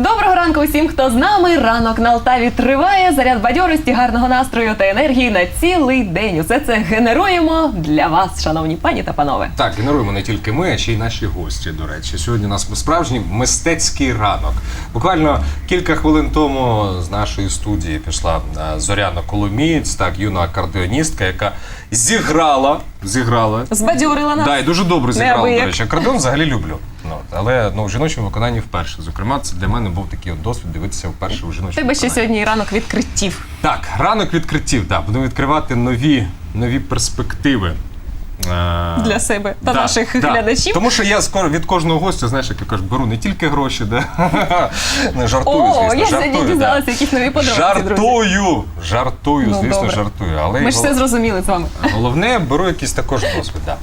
Доброго ранку усім, хто з нами. Ранок на Алтаві триває. Заряд бадьорості, гарного настрою та енергії на цілий день. Усе це генеруємо для вас, шановні пані та панове. Так, генеруємо не тільки ми, а ще й наші гості. До речі, сьогодні у нас справжній мистецький ранок. Буквально кілька хвилин тому з нашої студії пішла е, Зоряна Коломієць, так юна акордеоністка, яка зіграла, зіграла. Збадьорила нас. Да, і дуже добре зіграла, до речі. Акордеон взагалі люблю. Ну, от, але ну, в жіночому виконанні вперше. Зокрема, це для мене був такий от досвід дивитися вперше у жіночому Тебе ще виконанні. сьогодні і ранок відкриттів. Так, ранок відкриттів. Так, будемо відкривати нові, нові перспективи. Е, Для себе та да, наших да. глядачів. Тому що я скоро від кожного гостя, знаєш, як я кажу, беру не тільки гроші, да? не жартую, О, звісно. я жартую, сьогодні да. дізналася, якісь нові подробиці, друзі. Жартую, жартую, Ну, звісно, добре. жартую. Але Ми ж все зрозуміли з вами. Головне, беру якийсь також досвід. Да.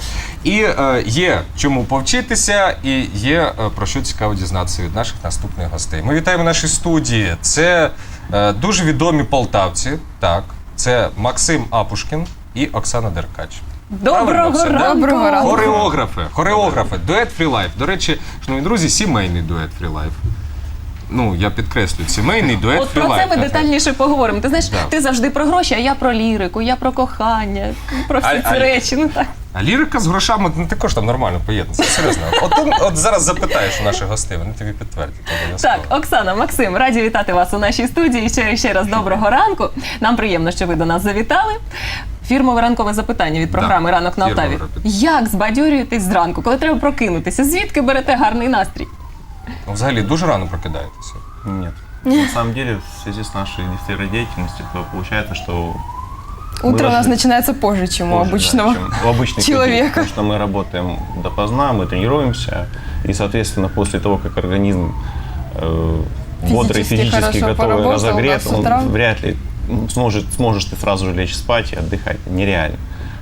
І е, є чому повчитися, і є е, про що цікаво дізнатися від наших наступних гостей. Ми вітаємо в нашій студії. Це е, дуже відомі полтавці. Так, це Максим Апушкін і Оксана Деркач. Правильно Доброго все, да? ранку. Доброго ранку. Хореографи, хореографи, дует фрілайф. До речі, шановні друзі, сімейний дует фрілайф. Ну, я підкреслюю, сімейний дует От про фрілайф. це ми детальніше поговоримо. Ти знаєш, Да. ти завжди про гроші, а я про лірику, я про кохання, про всі А- ці а- речі. Ну так. А лірика з грошами ну, також там нормально поєднується. Серйозно. От, от, от зараз запитаєш у наших гостей, вони тобі підтвердять. обов'язково. Так, Оксана, Максим, раді вітати вас у нашій студії. Ще, ще раз доброго ранку. Нам приємно, що ви до нас завітали Фірмове ранкове запитання від програми Да, Ранок на фірмове Алтаві. запитання. Як збадьорюєтесь зранку, коли треба прокинутися? Звідки берете гарний настрій? Ну, взагалі дуже рано прокидаєтеся. Нет. На самом деле, в связи с нашей сферой деятельности, то получается, что мы Утро у нас должны- начинается позже, чем у позже, да, обычного. чем у обычных человека. людей, потому что мы работаем допоздна, мы тренируемся, и, соответственно, после того, как организм э, бодрый, Физически физически хорошо готовый, поработал, разогрет, да, с утра. он вряд ли сможет, сможешь ты сразу же лечь спать и отдыхать. Нереально.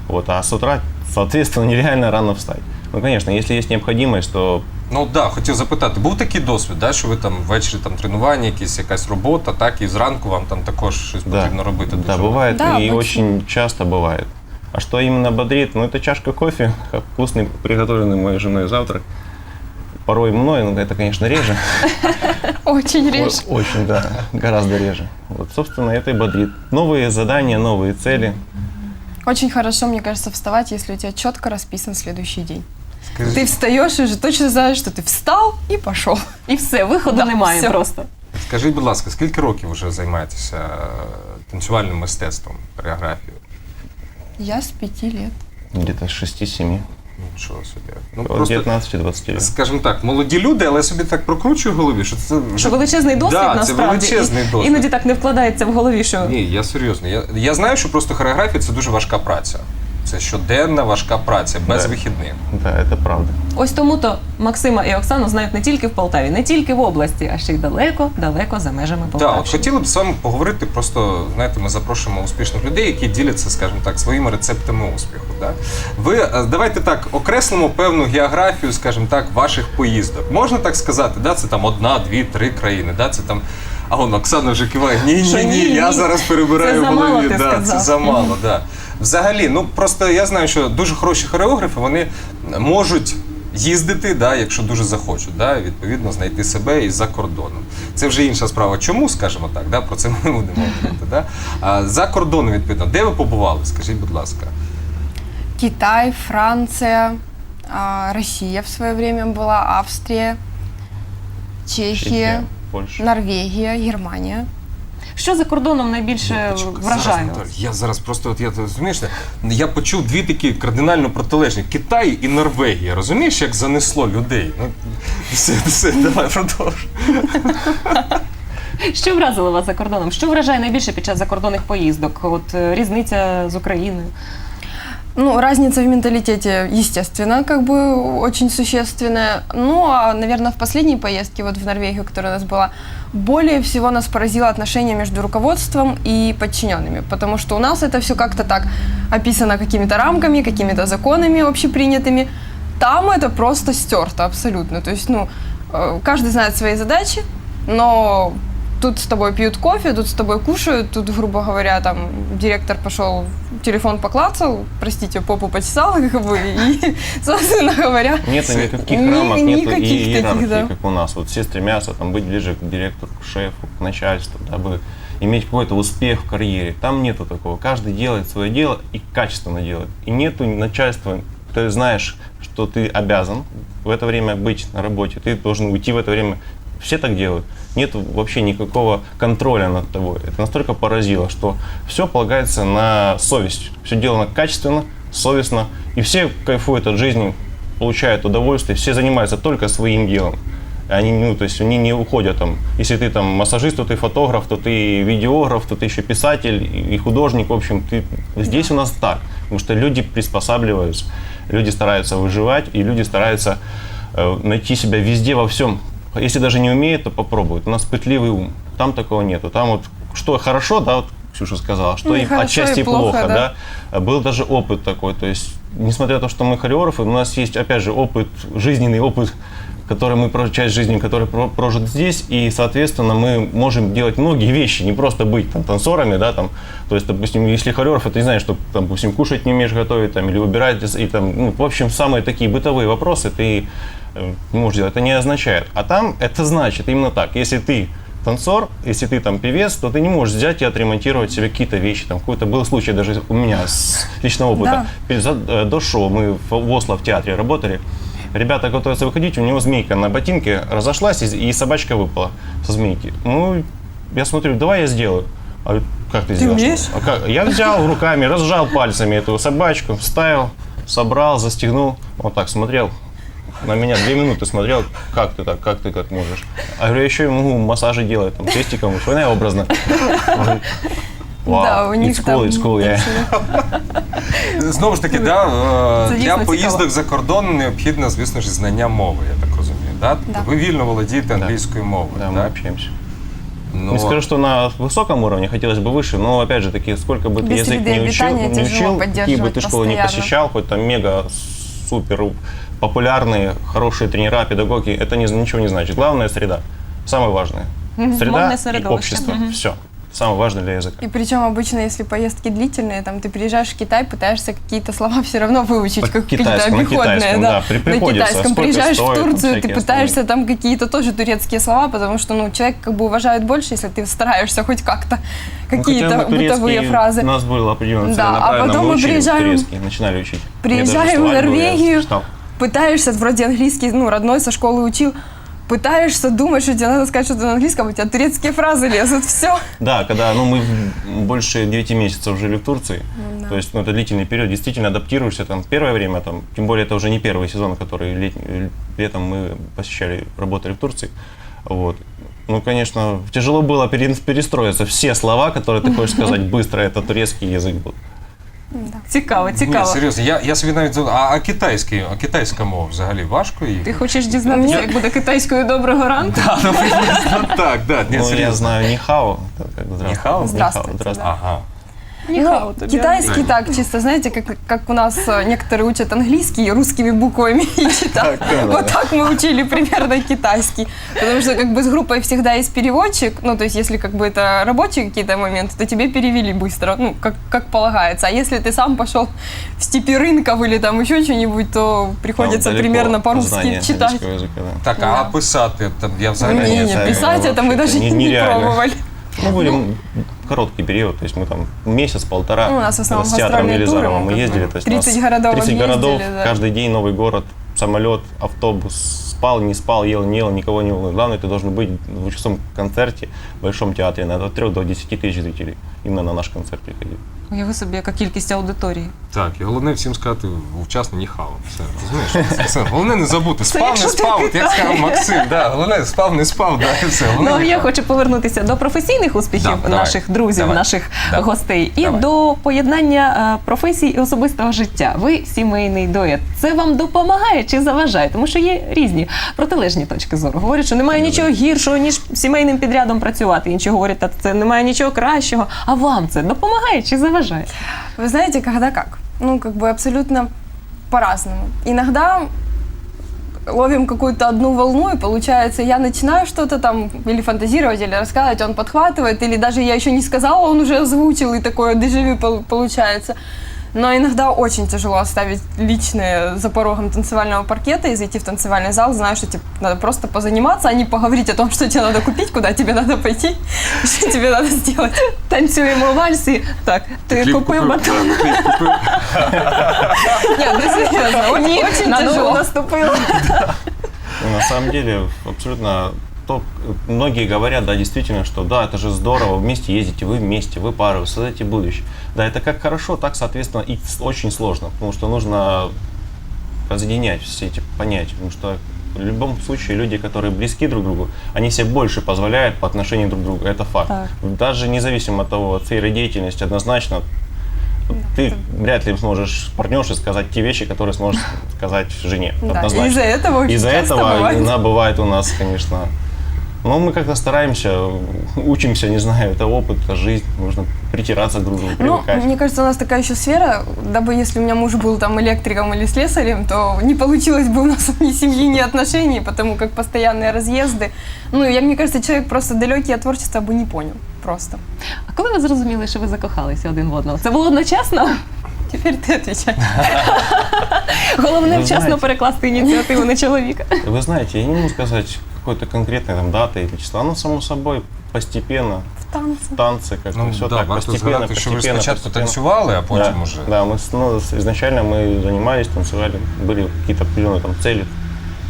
Вот, а с утра, соответственно, нереально рано встать. Ну, конечно, если есть необходимость, то Ну так, да, хотів запитати, був такий досвід, да, що ви там ввечері там тренування, якісь якась робота, так, і зранку вам там також щось потрібно робити. Да, дуже. бывает, Да, и очень. очень часто бывает. А что именно бодрит? Ну, это чашка кофе, вкусный, приготовленный моей женой завтрак. Порой мной, но это, конечно, реже. Очень реже. О- Очень, да, гораздо реже. Вот, собственно, это и бодрит. Новые задания, новые цели. Очень хорошо, мне кажется, вставать, если у тебя четко расписан следующий день. Скажи- Ты встаешь и уже точно знаешь, что ты встал и пошел. І все, виходу Да, немає все. просто. Скажіть, будь ласка, скільки років вже займаєтеся е, танцювальним мистецтвом, хореографією? Я с пяти лет. Где-то с 6-7. Нічого собі. Ну, От просто, 19-20 років. скажімо так, молоді люди, але я собі так прокручую в голові, що це Що величезний досвід да, насправді. Це величезний І- досвід. Іноді так не вкладається в голові, що Ні, я серйозно. Я, я знаю, що просто хореографія це дуже важка праця. Це щоденна важка праця, без Да. вихідних. Да, это правда. ось тому то Максима і Оксану знають не тільки в Полтаві, не тільки в області, а ще й далеко, далеко за межами Так, Полтавщини. от хотіли б з вами поговорити. Просто знаєте, ми запрошуємо успішних людей, які діляться, скажімо так, своїми рецептами успіху. Да? Ви е, давайте так окреслимо певну географію, скажімо так, ваших поїздок. Можна так сказати, да? це там одна, дві, три країни. Да? Це там. А вон Оксана вже киває. Ні, ні, ні, ні, я ні. зараз перебираю Це в голові. замало, ти да, сказав. це замало, да. Взагалі, ну просто я знаю, що дуже хороші хореографи вони можуть їздити, да, якщо дуже захочуть, да, відповідно знайти себе і за кордоном. Це вже інша справа. Чому, скажімо так, да, про це ми будемо говорити. Да? А за кордоном, відповідно, де ви побували? Скажіть, будь ласка. Китай, Франция, а, Россия в свое время была, Австрия, Чехия, Польша. Норвегия, Германия. Що за кордоном найбільше вражає? зараз, вас? Я зараз просто от я розумієш, я почув дві такі кардинально протилежні Китай і Норвегія. Розумієш, як занесло людей? Ну, все, все, давай продовж. Що вразило вас за кордоном? Що вражає найбільше під час закордонних поїздок? От е, різниця з Україною. Ну, разница в менталитете, естественно, как бы очень существенная. Ну, а, наверное, в последней поездке, вот в Норвегию, которая у нас была, более всего нас поразило отношение между руководством и подчиненными, потому что у нас это все как-то так описано какими-то рамками, какими-то законами общепринятыми. Там это просто стерто абсолютно. То есть, ну, э, каждый знает свои задачи, но тут с тобой пьют кофе, тут с тобой кушают, тут, грубо говоря, там директор пошел, телефон поклацал, простите, попу почесал, как бы, и, собственно говоря, Нету никаких Ни- рамок, нету никаких и таких, иерархии, да. как у нас. Вот все стремятся там, быть ближе к директору, к шефу, к начальству, дабы иметь какой-то успех в карьере. Там нету такого. Каждый делает свое дело и качественно делает. И нету начальства. Ты знаешь, что ты обязан в это время быть на работе. Ты должен уйти в это время. Все так делают. Нет вообще никакого контроля над тобой. Это настолько поразило, что все полагается на совесть. Все делано качественно, совестно. И все кайфуют от жизни, получают удовольствие, все занимаются только своим делом. Они, ну, то есть они не уходят там. Если ты там массажист, то ты фотограф, то ты видеограф, то ты еще писатель и художник. В общем, ты здесь у нас так. Потому что люди приспосабливаются, люди стараются выживать, и люди стараются э, найти себя везде, во всем. Если даже не умеют, то попробуют. У нас пытливый ум. Там такого нету. Там вот что хорошо, да, вот Ксюша сказала, что Ну, и отчасти и плохо, плохо, да. да. Был даже опыт такой, то есть, несмотря на то, что мы хореографы, у нас есть, опять же, опыт, жизненный опыт, который мы, часть жизни, который про- прожит здесь, и, соответственно, мы можем делать многие вещи, не просто быть там танцорами, да, там, то есть, допустим, если хореограф, это не значит, что, там, допустим, кушать не умеешь готовить, там, или убирать, и там, ну, в общем, самые такие бытовые вопросы ты э, можешь делать, это не означает. А там это значит именно так, если ты танцор, если ты там певец, то ты не можешь взять и отремонтировать себе какие-то вещи. Там какой-то был случай даже у меня с личного опыта. Да. Э, До шоу мы в Осло в театре работали. Ребята готовятся выходить, у него змейка на ботинке разошлась, и, и собачка выпала со змейки. Ну, я смотрю, давай я сделаю. А как ты, сделаешь? умеешь? А как? Я взял руками, разжал пальцами эту собачку, вставил, собрал, застегнул. Вот так смотрел. На меня две минуты смотрел, как ты так, как ты как можешь. А говорю, я еще и могу массажи делать, там, крестиком, швыряй образно. Он говорит, Вау, Да, у них it's cool, it's cool, yeah. Знову ж таки, да, е, Це для дійсно поїздок цікаво. за кордон необхідно, звісно ж, знання мови, я так розумію. Да? Да. Ви вільно володієте англійською мовою. Да, мы так? общаемся. Ну, Не скажу, что на высоком уровне, хотелось бы выше, но опять же таки, сколько бы ты Без язык среды не учил, обитания не тяжело учил, какие бы ты поддерживать школы не постоянно. посещал, хоть там мега супер популярные, хорошие тренера, педагоги, это не, ничего не значит. Главное среда. Самое важное. Среда Мовное и средовище. общество. Все. Самое важное для языка. И причем обычно, если поездки длительные, там ты приезжаешь в Китай, пытаешься какие-то слова все равно выучить, По как какие-то обиходные, да. да, при- на китайском. Приезжаешь стоит, в Турцию, ты пытаешься основные. там какие-то тоже турецкие слова, потому что ну человек как бы уважает больше, если ты стараешься хоть как-то Ну, какие-то бы бытовые фразы. У нас был определенно Да, а потом мы мы приезжаем- турецкий, начинали учить. Приезжаем в Норвегию, пытаешься, вроде английский, ну, родной со школы учил, пытаешься думать, что тебе надо сказать что-то на английском, у тебя турецкие фразы лезут, все. Да, когда ну, мы больше 9 месяцев жили в Турции, да. то есть ну, это длительный период, действительно адаптируешься там первое время, там, тем более это уже не первый сезон, который лет- летом мы посещали, работали в Турции. Вот. Ну, конечно, тяжело было пере- перестроиться. Все слова, которые ты хочешь сказать быстро, это турецкий язык был. Цікаво, Ні, цікаво. серйозно, я, я собі навіть а, а китайський, а китайська мова взагалі важко її? Ти хочеш дізнатися, як буде китайською доброго ранку? Ну, так, да, ні, ну, я серйозно. знаю Нихао. здравствуйте. Ніхао? Здравствуйте, здравствуйте. Ага. Ніхао Ну, тобі. китайский так, чисто, знаете, как, как у нас э, некоторые учат английский русскими буквами и читают. Вот так мы учили примерно китайский. Потому что как бы с группой всегда есть переводчик, ну, то есть если как бы это рабочие какие-то моменты, то тебе перевели быстро, ну, как, как полагается. А если ты сам пошел в степи рынков или там еще что-нибудь, то приходится Там далеко примерно по-русски знание читать. английского языка, да. Так, а писати там я взагалі Не, нет, не, это писать это мы вообще даже не- не, нереально. пробовали. Ну, были м, короткий период, то есть мы там месяц-полтора Ну, у нас в основном с театром гастрольные туры, Елизарова мы мы как бы ездили. То есть у нас 30 городов 30 городов, объездили, да. каждый день новый город, самолет, автобус, спал, не спал, ел, не ел, никого не было. Главное, ты должен быть в двухчасовом концерте в Большом театре на от 3 до 10 тысяч зрителей. Именно на наш концерт приходили. Уяви собі, яка кількість аудиторії. Так, і головне всім сказати вчасно ніхао. Все, розумієш? Все. Головне не забути. Спав, якщо не ти спав, от як сказав Максим. Да, головне, спав, не спав, да, і все. Головне, Ну, я ніхао. хочу повернутися до професійних успіхів Да, давай. наших друзів, Давай. наших Да. гостей, і Давай. до поєднання е, професій і особистого життя. Ви сімейний дует. Це вам допомагає чи заважає? Тому що є різні протилежні точки зору. Говорять, що немає нічого гіршого, ніж сімейним підрядом працювати. Інші говорять, та це немає нічого кращого. А вам це допомагає чи заважає? Вы знаете, когда как? Ну, как бы абсолютно по-разному. Иногда ловим какую-то одну волну, и получается, я начинаю что-то там или фантазировать, или рассказывать, он подхватывает, или даже я еще не сказала, он уже озвучил, и такое дежавю пол- получается. Но иногда очень тяжело оставить личное за порогом танцевального паркета и зайти в танцевальный зал, зная, что тебе надо просто позаниматься, а не поговорить о том, что тебе надо купить, куда тебе надо пойти, что тебе надо сделать. Танцюємо вальсі. Так, ти Кліп купив батон. Нет, ну серьезно, очень, очень тяжело. наступила. Ну, На самом деле, абсолютно то, многие говорят, да, действительно, что да, это же здорово, вместе ездите, вы вместе, вы пара, вы создаете будущее. Да, это как хорошо, так, соответственно, и очень сложно, потому что нужно разъединять все эти понятия, потому что в любом случае люди, которые близки друг другу, они себе больше позволяют по отношению друг к другу, это факт. Так. Даже независимо от того, от сферы деятельности, однозначно, ты вряд ли сможешь партнерше сказать те вещи, которые сможешь сказать жене. Да, из-за этого Из-за этого бывает. иногда бывает у нас, конечно. Но мы как-то стараемся, учимся, не знаю, это опыт, это жизнь, нужно притираться друг к другу, Ну, привыкать. мне кажется, у нас такая еще сфера, дабы если у меня муж был там электриком или слесарем, то не получилось бы у нас ни семьи, ни отношений, потому как постоянные разъезды. Ну, я, мне кажется, человек просто далекий от творчества бы не понял. Просто. А коли ви зрозуміли, що ви закохалися один в одного? Це було одночасно? Тепер ти відповідай. Головне Ви вчасно знаєте. перекласти ініціативу на чоловіка. Вы знаете, я не могу сказать какой-то конкретной там, даты или числа, но само собой постепенно, В танце. танцы, как Ну, все да, так, варто постепенно, згадати, що ви постепенно, спочатку постепенно. танцювали, а потім да, уже. Да, мы ну, изначально мы занимались, танцевали, были какие-то определенные там цели.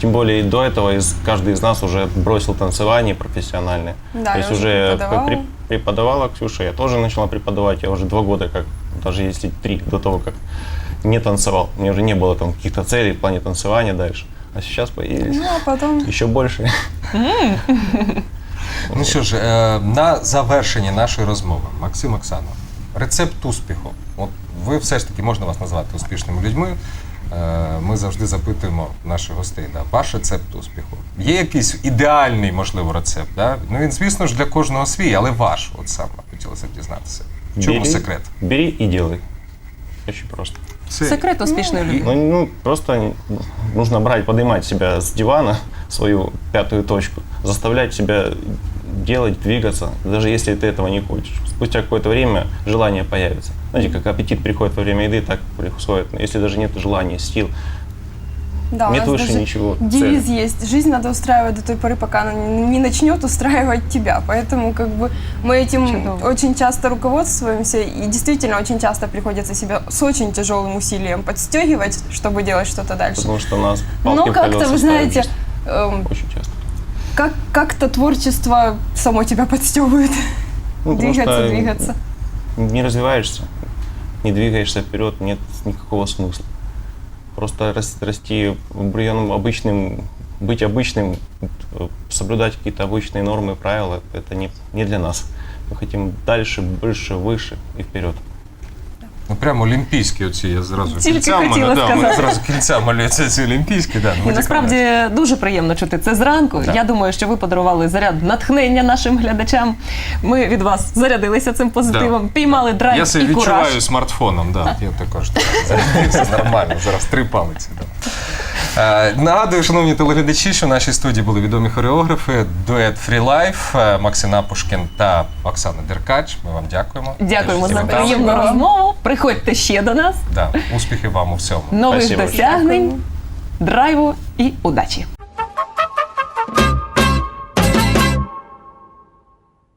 Тем более и до этого из, каждый из нас уже бросил танцевание профессиональное. Да, То я есть уже уже преподавала. при- преподавала Ксюша, я тоже начала преподавать, я уже два года как, даже если три до того, как не танцевал. У меня уже не было там каких-то целей в плане танцевания дальше. А сейчас появились Ну, а потом... еще больше. Ну що ж, е, на завершення нашої розмови, Максим Оксано, рецепт успіху. От ви все ж таки можна вас назвати успішними людьми. Е, Ми завжди запитуємо наших гостей, да, ваш рецепт успіху. Є якийсь ідеальний, можливо, рецепт? Да? Ну він, звісно ж, для кожного свій, але ваш, от саме хотілося б дізнатися. В чому Бери- секрет? Бери и делай. Очень просто. Це Секрет успішної людини. Ну, ну, просто нужно брать, поднимать себя с дивана, свою пятую точку, заставлять себя делать, двигаться, даже если ты этого не хочешь. Спустя какое-то время желание появится. Знаете, как аппетит приходит во время еды, так происходит. Если даже нет желания, сил, Да, у нет нас выше даже ничего. Девиз цели. есть. Жизнь надо устраивать до той поры, пока она не начнет устраивать тебя. Поэтому как бы мы этим Чудово. очень часто руководствуемся. И действительно очень часто приходится себя с очень тяжелым усилием подстегивать, чтобы делать что-то дальше. Потому что нас Но как-то, вы знаете, эм, Очень часто. как, как-то творчество само тебя подстегивает. Ну, двигаться, что двигаться. не развиваешься, не двигаешься вперед, нет никакого смысла. Просто рас- расти определенным обычным, быть обычным, соблюдать какие-то обычные нормы, правила, это не, не для нас. Мы хотим дальше, больше, выше и вперед. Ну прямо олімпійські оці, я зразу Тільки кільця в мене, хотіла да, мене сказати. зразу кільця малюються ці олімпійські, да, ну, насправді дуже приємно чути це зранку. Я думаю, що ви подарували заряд натхнення нашим глядачам. Ми від вас зарядилися цим позитивом, Да. піймали драйв Я себе і кураж. смартфоном, да. я також так. це нормально, зараз три палиці. Да. Е, Нагадую, шановні телеглядачі, що в нашій студії були відомі хореографи, дует Фрілайф, Максина е, Пушкін та Оксана Деркач. Ми вам дякуємо. Дякуємо за приємну розмову. Приходьте ще до нас. Да. Успіхів вам у всьому. Нових Спасибо. досягнень, драйву і удачі.